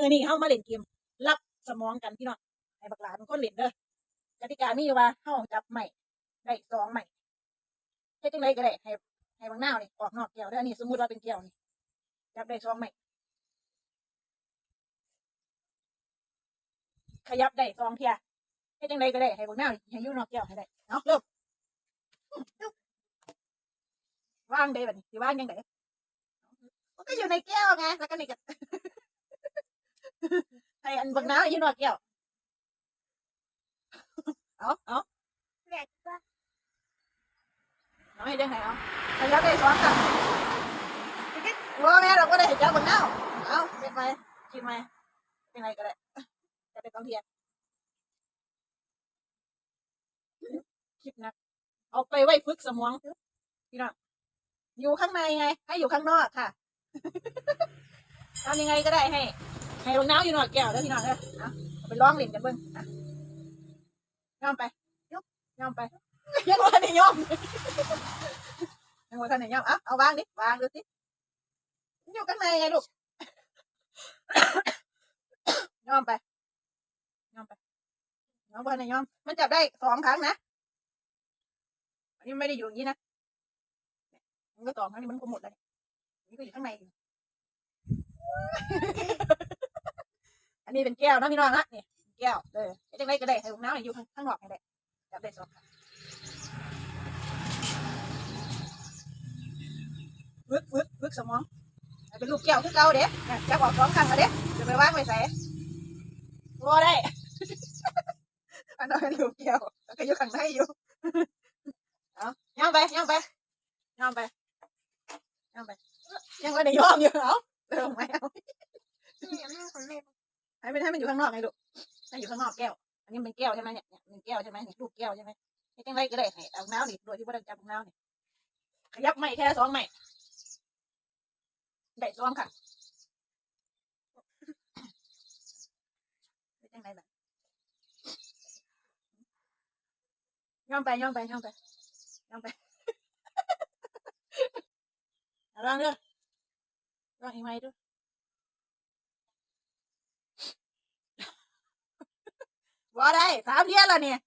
มือนี้เฮามาเล่นเกมรับสมองกันพี่น้องให้บักหลานคนเล่นเด้อกติกามีอยู่ว่าเฮาจับใหม่ได้สองใหม่เฮ็ดจังไดก็ได้ให้ให้บางหน้าวนี่ออกนอกแก้วเด้อนนี้สมมุติว่าเป็นแก้วนี่จับได้สองใหม่ขยับได้สองเทียเฮ็ดจังไดก็ได้ให้บางหน้าวนี่ให้อยู่นอกแก้วให้ได้เอาเริ่มวางได้แบัดนี้สิวางยังไงก็อยู่ในแก้วไงแล้วก็นี่ก็ให้อันบักน้ำอยู่นอกแก้วเอาเอาแหลกก็เอาให้ได้ไหนเอาขยับได้สองกันว่าแม่เราก็ได้เจับบักน้ำเอาเก็บไปกินไหมยังไงก็ได้จะไปต้องเทียนคลิปนะเอาไปไว้ฝึกสมองพี่น้องอยู่ข้างในไง ให้อยู่ข้างนอกค่ะทำยังไงก็ได้ให้ ให้ลงน้ำอยู่หน่อกแก้วแล้วพี่น้องเด้อเอาไปร้องเล่นกันเบิ่งอะย่อมไปยกย่อมไปยังว่าได้ย่อมยังว่าท่านไหนย่อมเอาเอาวางดิวางดูสิอยู่ข้างในไงลูกย่อมไปย่อมไปย่อมไปไหนย่อม มันจับได้สองครั้งนะอันนี้ไม่ได้อยู่อย่างนี้นะมันก็สองครั้งนี้มันก็หมดแล้วนี่ก็อยู่ข้างในอยู่ อันนี้เป็นแก้วนะพี่น้องนะนี่แก้วเออจังไรก็ได้ให้ลูกน้ำอยู่ข้างข้างนอกให้ได้จับได้สองฝึกฝึกฝึกสมองเป็นลูกแก้วคือเก่าเด็กจับออกสองครั้งมาเด็กจะไปว่างไว้ใส่รอได้อันนั้นเป็นลูกแก้วแล้วก็อยู่ข้างในอยู่เอาย่างไปย่างไปย่างไปย่างไปยังไม่ได้ยอมอยู่เอาเริ่มไม่เอา เนี่ยแม่ของแม่ ให้มันให้มันอยู่ข้างนอกไงลูกให้อยู่ข้างนอกแก้ว อันนี้เป็นแก้วใช่ไหมเนี่ยเนี่ยเป็นแก้วใช่ไหมเนี่ยลูกแก้วใช่ไหมให้จังไรก็ได้ให้เอาน้ำนี่โดยที่บ่ได้จับน้ำนี่ขยับไม่แค่สองไม่ได้สองค่ะจังไรล่ะย่อมไปย่อมไปย่อมไปย่อมไปเอาลองเด้อลองอีกไหมดู ว่าได้สามเดือนแล้วเนี่ย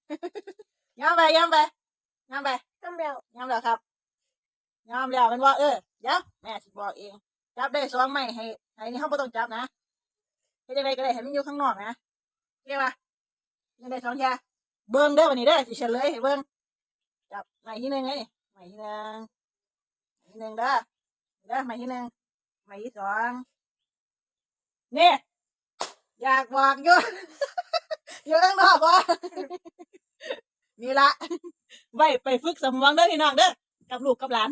ยอมไปยอมไปยอมไปต้องเร็วยอมแล้วครับยอมแล้วมันว่าเออเดี๋ยวแม่สิบอกเอง จับได้สองไม่ให้ให้นี่เขาไม่ต้องจับนะให้ได้ก็ได้ให้มันอยู่ข้างนอกนะเรียกว่ายังได้สองแค่เบิ้งเด้อวันนี้เด้อสิเฉลยให้เบิ้งจับใหม่ที่หนึ่งไงใหม่ที่หนึ่งใหม่ที่หนึ่งเด้อเด้อใหม่ที่หนึ่งใหม่ที่สองเนี่ยอยากบอกอยู่ อยู่ข้างนอกวะนี่ละไว้ไปฝึกสมองเด้อพี่น้องเด้อกับลูกกับหลาน